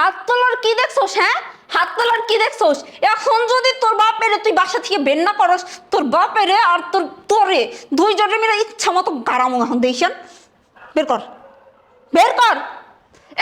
হাত তোলার কি দেখছোস হ্যাঁ? হাত তোলার কি দেখছোস? এখন যদি তোর বাপেরে তুই বাসা থেকে বের না করস, তোর বাপেরে আর তোর তোরে দুই জনের মিলে ইচ্ছা মতো গারামো এখন দেখছেন বের কর। বের কর।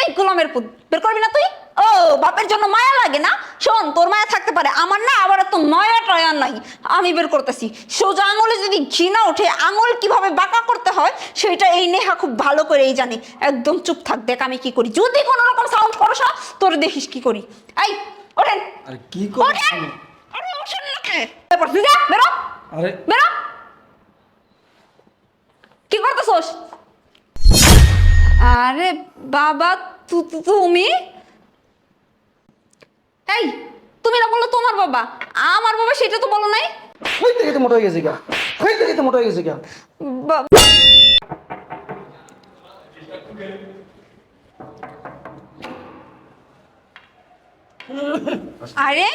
এই গোলামের পুত, বের করবি না তুই? ও বাপের জন্য মায়া লাগে না? শোন তোর মায়া থাকতে পারে। আমার না আবার তো মায়া টয়া নাই। আমি বের করতেছি। সোজা আঙুলে যদি ঘৃণা ওঠে আঙুল কীভাবে বাঁকা করতে হয় সেটা এই নেহা খুব ভালো করেই জানে। একদম চুপ থাক দেখ আমি কি করি। যদি কোনো রকম সাউন্ড করস না তোর দেখিস কি করি। এই ওঠেন। আরে কি করছিস আরে ওঠেন না কে? বেরো। আরে বেরো। কি করতেছোস? আরে বাবা তুমি? এই তুমি না বলল তোমার বাবা। আমার বাবা সেটা তো বলো নাই। হই থেকে তো মোটা হয়ে গেছে গা। হই থেকে তো মোটা হয়ে গেছে গা। বা- আরে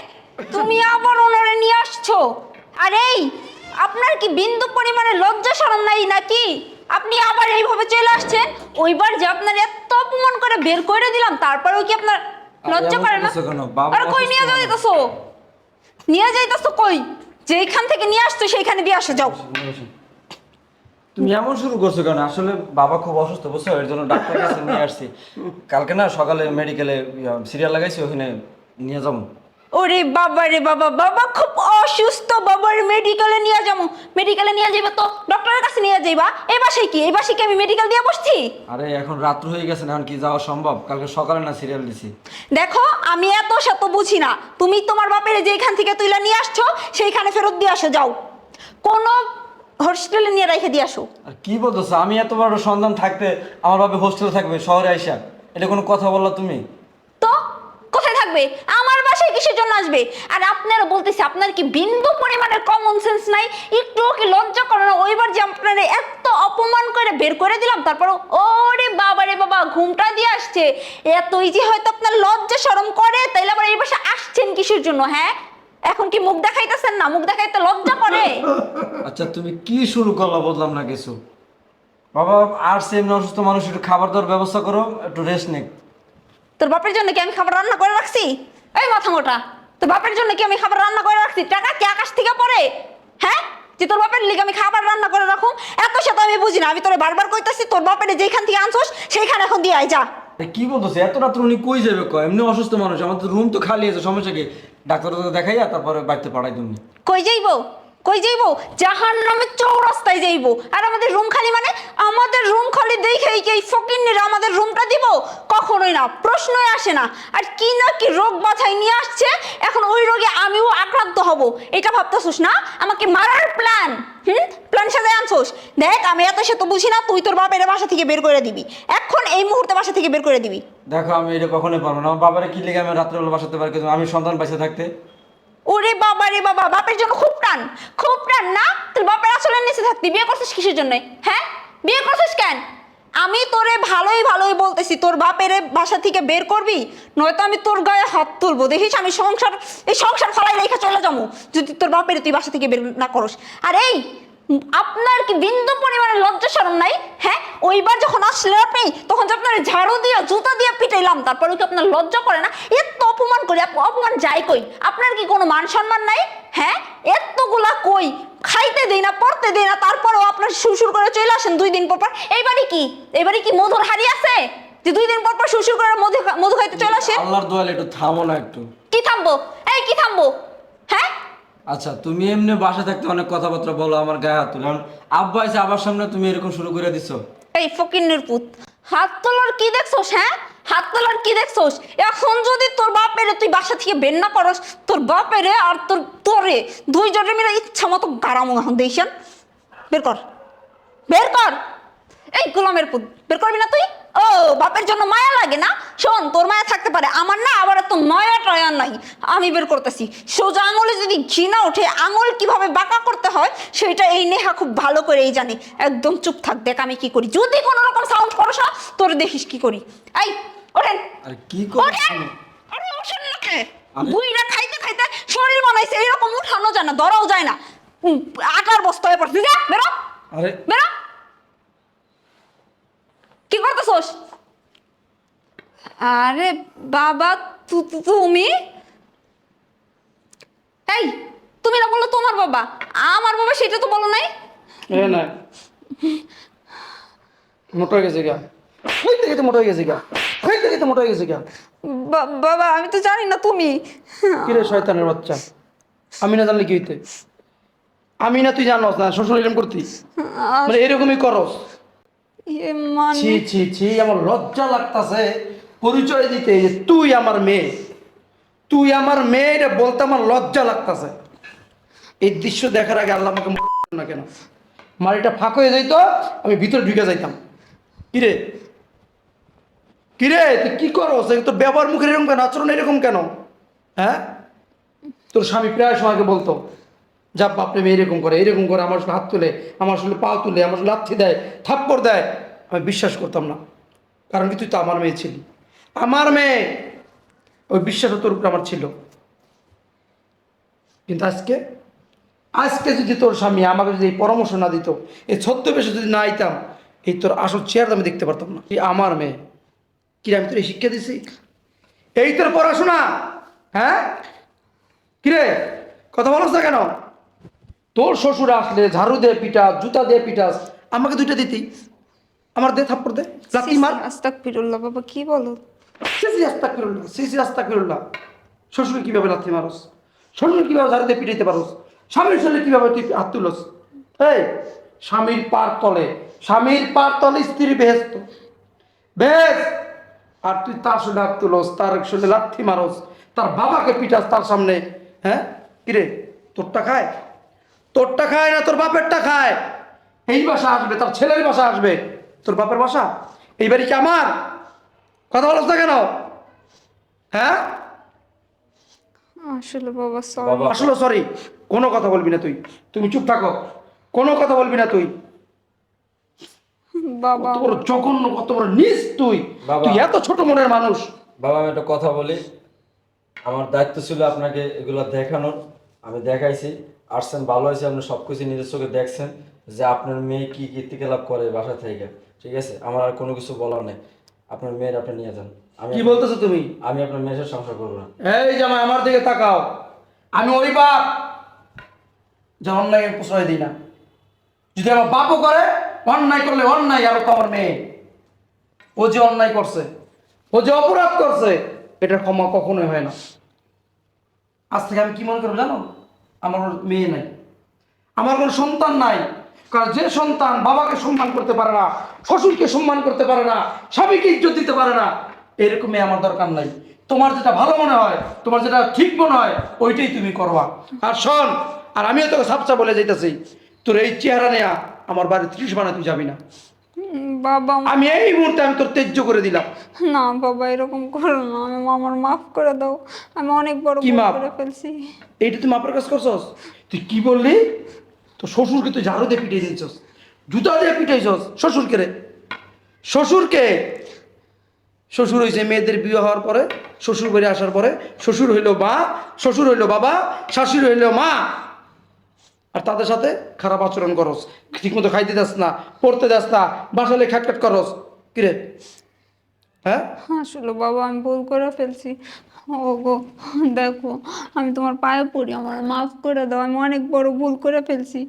তুমি আবার ওনারে নিয়ে আসছো? আরে এই, আপনার কি বিন্দু পরিমাণে লজ্জা শরম নাই নাকি? আপনি আবার এইভাবে চলে আসছেন? ওইবার যে আপনার এত অপমান করে বের করে দিলাম তারপরেও কি আপনার লজ্জা করে না? আরে কই নিয়ে যাও যাইতেছো? নিয়ে যাইতাছো কই? যেইখান থেকে নিয়ে আসছো সেইখানে দিয়ে আসো যাও। তুমি এমন শুরু করছ কেন? আসলে বাবা খুব অসুস্থ বুঝছ? এর জন্য ডাক্তার কাছে নিয়ে আসছি। কালকে না সকালে মেডিকেলে সিরিয়াল লাগাইছি ওখানে নিয়ে যাব। ওরে বাবা রে বাবা বাবা খুব অসুস্থ বাবার মেডিকেলে নিয়ে যাব মেডিকেলে নিয়ে যাইবা তো ডক্টরের কাছে নিয়ে যাইবা এই বাসায় কি এই বাসায় কি আমি মেডিকেল দিয়ে বসছি? আরে এখন রাত্র হয়ে গেছে না এখন কি যাওয়া সম্ভব? কালকে সকালে না সিরিয়াল দিছি? দেখো আমি এত শত বুঝি না তুমি তোমার বাপের যেখান থেকে তুইলা নিয়ে আসছো সেইখানে ফেরত দিয়ে আসো যাও। কোন হসপিটালে নিয়ে রেখে দিয়ে আসো। আর কি বলতেছো? আমি এত বড় সন্তান থাকতে আমার বাবা হোস্টেলে থাকবে শহরে আইসা। এটা কোনো কথা বললা তুমি? কোথায় থাকবে? আমার বাসায় কিসের জন্য আসবে? আর আপনারা বলতেছি, আপনার কি বিন্দু পরিমাণের কমন সেন্স নাই? একটু কি লজ্জা করে না? ওইবার যে আপনারা এত অপমান করে বের করে দিলাম তারপর ওরে বাবা রে বাবা, ঘুমটা দিয়ে আসছে। এতই যে হয়তো আপনার লজ্জা শরম করে, তাইলে আবার এই বাসা আসছেন কিসের জন্য হ্যাঁ? এখন কি মুখ দেখাইতেছেন না? মুখ দেখাইতে লজ্জা করে? আচ্ছা তুমি কি শুরু করলা বললাম না কিছু? বাবা, আর সেম অসুস্থ মানুষ, একটু খাবার দাবার ব্যবস্থা করো, একটু রেস্ট নেক। তোর বাপের জন্য কি আমি খাবার রান্না করে রাখছি? এই মাথা মোটা। তোর বাপের জন্য কি আমি খাবার রান্না করে রাখছি? টাকা কি আকাশ থেকে পড়ে? হ্যাঁ? যে তোর বাপের লিগে আমি খাবার রান্না করে রাখুম? এত সাথে আমি বুঝি না। আমি তোরে বারবার কইতাছি তোর বাপের যেখান থেকে আনছোস সেইখানে এখন দিয়ে আয় যা। কি বলতেছে? এত রাত্র উনি কই যাবে কয়? এমনি অসুস্থ মানুষ। আমাদের রুম তো খালি আছে সমস্যা কি? ডাক্তার দেখাইয়া তারপরে বাড়িতে পাঠাই তুমি কই যাইবো? কই যাইবো? জাহান নামে চৌরাস্তায় যাইবো। আর আমাদের রুম খালি মানে আমাদের রুম খালি দেখেই কি এই ফকিন্নিরা আমাদের রুমটা দিব? কখনোই না প্রশ্নই আসে না। আর কি না কি রোগ বাছাই নিয়ে আসছে এখন ওই রোগে আমিও আক্রান্ত হব। এটা ভাবতেছিস না? আমাকে মারার প্ল্যান হুম? প্ল্যান সাজায় আনছোস? দেখ আমি এত সে তো বুঝি না তুই তোর বাপের বাসা থেকে বের করে দিবি। এখন এই মুহূর্তে বাসা থেকে বের করে দিবি। দেখো আমি এটা কখনোই পারব না। আমার বাবারে কি লেগে আমি রাত্রেবেলা বাসাতে পারি? আমি সন্তান পাইছে থাকতে। ওরে বাবা রে বাবা, বাপের জন্য খুব টান খুব টান না, তোর বাপের আসলে নিচে থাকতি। বিয়ে করছিস কিসের জন্য? হ্যাঁ? বিয়ে করছিস কেন? আমি তোরে ভালোই ভালোই বলতেছি, তোর বাপের বাসা থেকে বের করবি, নয়তো আমি তোর গায়ে হাত তুলবো। দেখিস, আমি সংসার, এই সংসার ফলাই রেখে চলে যাব, যদি তোর বাপের তুই বাসা থেকে বের না করস। আর এই আপনার কি বিন্দু পরিমাণে লজ্জা শরম নাই? হ্যাঁ? ওইবার যখন আসলে আপনি তখন যে আপনার ঝাড়ু দিয়ে জুতা দিয়ে পিটাইলাম তারপরে কি আপনার লজ্জা করে না? এত অপমান করি অপমান যাই কই? আপনার কি কোনো মান সম্মান নাই? হ্যাঁ? এতগুলা কই? খাইতে দেই না পড়তে দেই না তারপরেও আপনার সুরসুর করে চলে আসেন দুই দিন পর পর। এইবারই কি? এবারে কি মধুর হাড়ি আছে? যে দুই দিন পর পর সুরসুর করে মধু মধু খাইতে চলে আসেন? আল্লাহর দোয়ালে একটু থামো না একটু। কি থামবো? এই কি থামবো? হ্যাঁ? আচ্ছা তুমি এমনি বাসা থাকতে অনেক কথাবার্তা বলো, আমার গায়ে হাত তুলে। আব্বা এসে আবার সামনে তুমি এরকম শুরু করে দিছো। এই ফকিন্নের পুত, হাত তোলার কি দেখছোস হ্যাঁ? হাত তোলার কি দেখছোস? এখন যদি তোর বাপের তুই বাসা থেকে বের না করস, তোর বাপের আর তোর, তোরে দুই জনে মিলে ইচ্ছা মতো গারামো দেখিস বের কর। বের কর। এই গোলামের পুত, বের করবি না তুই? ও বাপের জন্য মায়া লাগে না? শোন তোর মায়া থাকতে পারে। আমার না আবার তো মায়া টয়া নাই। আমি বের করতেছি। সোজা আঙুলে যদি ঘৃণা ওঠে আঙুল কীভাবে বাঁকা করতে হয় সেটা এই নেহা খুব ভালো করেই জানে। একদম চুপ থাক দেখ আমি কি করি। যদি কোনো রকম সাউন্ড করস তোর দেখিস কি করি। এই ওঠেন। আর কি করছ ওঠেন। আরে ওঠেন না কে? বুইরা খাইতে খাইতে শরীর বানাইছে। এরকম উঠানো যায় না ধরাও যায় না। আটার বস্তা হয়ে পড়ছে। যা বেরো। আরে বেরো। কি করতেছোস? আরে বাবা তুমি? এই তুমি না বলল তোমার বাবা। আমার বাবা সেটা তো বলো নাই। এ না। মোটা হয়ে গেছে গা। ওই থেকে তো মোটা হয়ে গেছে গা। ওই থেকে তো মোটা হয়ে গেছে গা। বাবা আমি তো জানি না তুমি। কিরে শয়তানের বাচ্চা? আমি না জানলে কি হইতে? আমি না তুই জানোস না? শ্বশুর এরকম করতি আর মানে এরকমই করস। এ মানে আমার লজ্জা লাগতাছে। পরিচয় দিতে তুই আমার মেয়ে। তুই আমার মেয়ে বলতে আমার লজ্জা লাগতাছে। এই দৃশ্য দেখার আগে আল্লাহ আমাকে না কেন? মারিটা ফাঁক হয়ে যাইতো, আমি ভিতরে ঢুকে যাইতাম। কিরে? কিরে, তুই কি করো তোর ব্যবহার মুখের এরকম কেন? আচরণ এরকম কেন? হ্যাঁ? তোর স্বামী প্রায় সময়কে বলতো যা বাপরে মেয়ে এরকম করে এরকম করে আমার হাত তুলে আমার আসলে পা তুলে আমার লাথি দেয় থাপ্পড় দেয় আমি বিশ্বাস করতাম না। কারণ কি তুই তো আমার মেয়ে ছিলি। আমার মেয়ে! ওই বিশ্বাসও তোর উপরে আমার ছিল। কিন্তু আজকে আজকে যদি তোর স্বামী আমাকে যদি এই পরামর্শ না দিত এই ছদ্মবেশে যদি না আইতাম এই তোর আসল চেয়ার আমি দেখতে পারতাম না। তুই আমার মেয়ে। কি রে, আমি তোর এই শিক্ষা দিছি? এই তোর পড়াশোনা! হ্যাঁ? কিরে কথা বলছ না কেন? তোর শ্বশুর আসলে ঝাড়ু দিয়ে পিটাস জুতা দিয়ে পিটাস আমাকে দুইটা দিতি। আমার দে থাপ্পড় দে। লাতি মার। আস্তাগফিরুল্লাহ বাবা কি বলো? সিসি রাস্তা ফিরুল্লাহ সিসি রাস্তা ফিরুল্লাহ শ্বশুর কীভাবে লাথি মারস? শ্বশুর কীভাবে ঝাড়ু দিয়ে পিটাইতে পারস? স্বামীর শরীরে কীভাবে তুই হাত তুলস? এই স্বামীর পার তলে স্বামীর পার তলে স্ত্রীর বেহেস্ত। বেশ আর তুই তার শরীরে হাত তুলস তার শরীরে লাথি মারস তার বাবাকে পিটাস তার সামনে। হ্যাঁ? কিরে তোরটা খায়? তোরটা খায় না তোর বাপেরটা খায়? এই বাসা আসবে তার ছেলের বাসা আসবে। তোর বাপের বাসা? এই বাড়ি কি আমার? কথা বলছ না কেন? হ্যাঁ? আসলে বাবা সরি আসলে সরি কোনো কথা বলবি না তুই। তুমি চুপ থাকো। কোনো কথা বলবি না তুই। বাবা। কত বড় জঘন্য কত বড় নিস তুই। তুই এত ছোট মনের মানুষ। বাবা আমি একটা কথা বলি। আমার দায়িত্ব ছিল আপনাকে এগুলো দেখানোর। আমি দেখাইছি। আসছেন ভালো হয়েছে আপনি সব কিছু নিজের চোখে দেখছেন যে আপনার মেয়ে কি কীর্তিকলাপ করে বাসা থেকে। ঠিক আছে? আমার আর কোনো কিছু বলার নেই। আপনার মেয়ের আপনি নিয়ে যান। আমি কি বলতেছো তুমি? আমি আপনার মেয়ের সংসার করব না। এই জামাই আমার দিকে তাকাও। আমি ওই বাপ। যা অন্যায় প্রশ্রয় দিই না। যদি আমার বাপও করে অন্যায় করলে অন্যায় আর তো আমার মেয়ে। ও যে অন্যায় করছে ও যে অপরাধ করছে এটা ক্ষমা কখনোই হয় না। আজ থেকে আমি কি মনে করব জানো? আমার মেয়ে নাই। আমার কোনো সন্তান নাই। কারণ যে সন্তান বাবাকে সম্মান করতে পারে না, শ্বশুরকে সম্মান করতে পারে না, স্বামীকে ইজ্জত দিতে পারে না এরকম মেয়ে আমার দরকার নাই। তোমার যেটা ভালো মনে হয়, তোমার যেটা ঠিক মনে হয়, ওইটাই তুমি করবা। আর শোন, আর আমিও তোকে সাপচা বলে যাইতেছি, তোর এই চেহারা নেয়া আমার বাড়ি ত্রিশ বানায় তুই যাবি না। বাবা আমি এই মুহূর্তে আমি তোর তেজ্য করে দিলাম। না বাবা এরকম করো না। আমি আমার মাফ করে দাও। আমি অনেক বড় কি মাপ? করে ফেলছি। এইটা তুই মাপের কাজ করছস? তুই কি বললি? তো শ্বশুরকে তুই ঝাড়ু দিয়ে পিটিয়ে দিয়েছস। জুতা দিয়ে পিটাইছস শ্বশুরকে রে। শ্বশুরকে? শ্বশুর হয়েছে মেয়েদের বিয়ে হওয়ার পরে শ্বশুর বাড়ি আসার পরে শ্বশুর হইল বা শ্বশুর হইল বাবা শাশুড়ি হইল মা। আর তাদের সাথে খারাপ আচরণ করস ঠিকমতো খাইতে দাস না পড়তে দাস না বাসালে খ্যাটখ্যাট করস। কিরে? হ্যাঁ? আসলে বাবা আমি ভুল করে ফেলছি। ও গো দেখো আমি তোমার পায়ে পড়ি আমার মাফ করে দাও আমি অনেক বড় ভুল করে ফেলছি।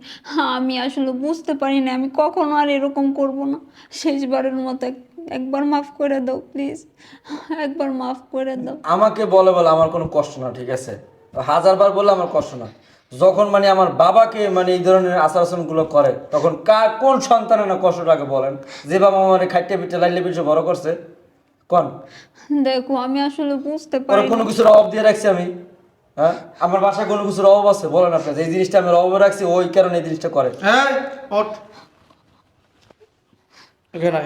আমি আসলে বুঝতে পারি না আমি কখনো আর এরকম করব না। শেষবারের মতো একবার মাফ করে দাও প্লিজ। একবার মাফ করে দাও। আমাকে বলে বলে আমার কোনো কষ্ট না ঠিক আছে? হাজারবার বললে আমার কষ্ট না। যখন মানে আমার বাবাকে মানে এই ধরনের আচার আচরণগুলো করে তখন কার কোন সন্তানের না কষ্ট লাগে বলেন? যে বাবা আমার খাইটে পিঠে লাইলে পিঠে বড় করছে। কোন? দেখো আমি আসলে বুঝতে ওরা পারি কোনো। কিছুর অভাব দিয়ে রাখছি আমি। হ্যাঁ? আমার বাসায় কোনো কিছুর অভাব আছে? বলেন আপনি এই জিনিসটা আমি অভাব রাখছি ওই কারণে এই জিনিসটা করে। হ্যাঁ ওঠ। এখানে।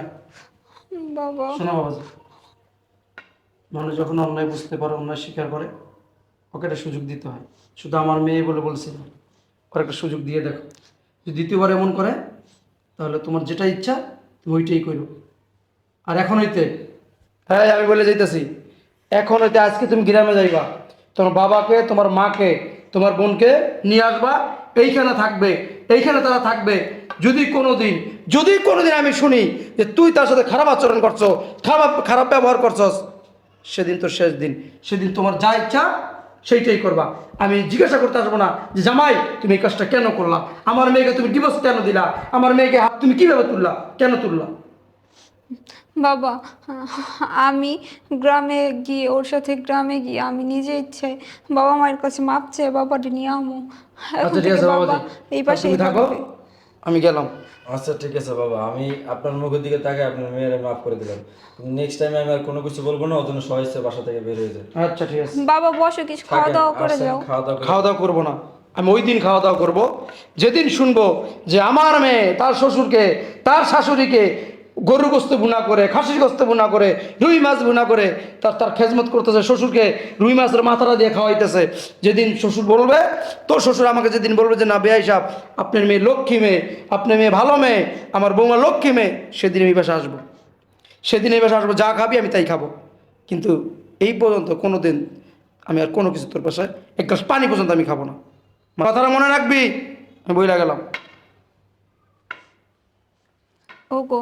বাবা। শোনো বাবাজি। মানুষ যখন অন্যায় বুঝতে পারে অন্যায় স্বীকার করে ওকে একটা সুযোগ দিতে হয়। শুধু আমার মেয়ে বলে বলছি না। ওর একটা সুযোগ দিয়ে দেখো। যদি দ্বিতীয়বার এমন করে, তাহলে তোমার যেটা ইচ্ছা, তুমি ওইটাই করো। আর এখন হইতে হ্যাঁ আমি বলে যাইতেছি, এখন হইতে আজকে তুমি গ্রামে যাইবা। তোমার বাবাকে, তোমার মাকে, তোমার বোনকে নিয়ে আসবা। এইখানে থাকবে, এইখানে তারা থাকবে। যদি কোনো দিন যদি কোনো দিন আমি শুনি যে তুই তার সাথে খারাপ আচরণ করছ, খারাপ খারাপ ব্যবহার করছস, সেদিন তো শেষ দিন। সেদিন তোমার যা ইচ্ছা সেইটাই করবা। আমি জিজ্ঞাসা করতে আসব না যে জামাই তুমি এই কাজটা কেন করলা? আমার মেয়েকে তুমি ডিভোর্স কেন দিলা? আমার মেয়েকে হাত তুমি কীভাবে তুললা? কেন তুললা? বাবা আমি গ্রামে গিয়ে ওর সাথে গ্রামে গিয়ে আমি নিজে ইচ্ছে বাবা মায়ের কাছে মাপছে বাবাটি নিয়ে আমো আচ্ছা এই পাশে থাকো। আমি গেলাম। আচ্ছা ঠিক আছে বাবা আমি আপনার মুখের দিকে তাকে আপনার মেয়ের মাফ করে দিলাম। নেক্সট টাইম আমি আর কোনো কিছু বলব না ওর জন্য সহজে বাসা থেকে বের হয়ে যায়। আচ্ছা ঠিক আছে। বাবা বসো কিছু খাওয়া দাওয়া করে যাও। খাওয়া দাওয়া খাওয়া দাওয়া করব না। আমি ওই দিন খাওয়া দাওয়া করব যেদিন শুনব যে আমার মেয়ে তার শ্বশুরকে তার শাশুড়িকে গরু গোস্ত বুনা করে খাসির গোস্ত বুনা করে, রুই মাছ বুনা করে, তার তার খেজমত করতেছে, শ্বশুরকে রুই মাছের মাথাটা দিয়ে খাওয়াইতেছে। যেদিন শ্বশুর বলবে তোর শ্বশুর আমাকে যেদিন বলবে যে, না বেআই সাহেব, আপনার মেয়ে লক্ষ্মী মেয়ে, আপনার মেয়ে ভালো মেয়ে, আমার বৌমা লক্ষ্মী মেয়ে, সেদিন এই বাসা আসব। সেদিন এই বাসা আসব, যা খাবি আমি তাই খাব। কিন্তু এই পর্যন্ত কোনো দিন আমি আর কোনো কিছু তোর বাসায়, এক গ্লাস পানি পর্যন্ত আমি খাব না। কথাটা মনে রাখবি, আমি বইলা গেলাম। ওগো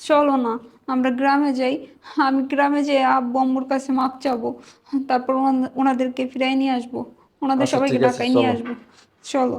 চলো না আমরা গ্রামে যাই। আমি গ্রামে যেয়ে আব্বু আম্মুর কাছে মাপ চাবো। তারপর ওনাদেরকে ফিরাই নিয়ে আসব। ওনাদের আচ্ছা, সবাইকে ঢাকায় নিয়ে আসব। চলো।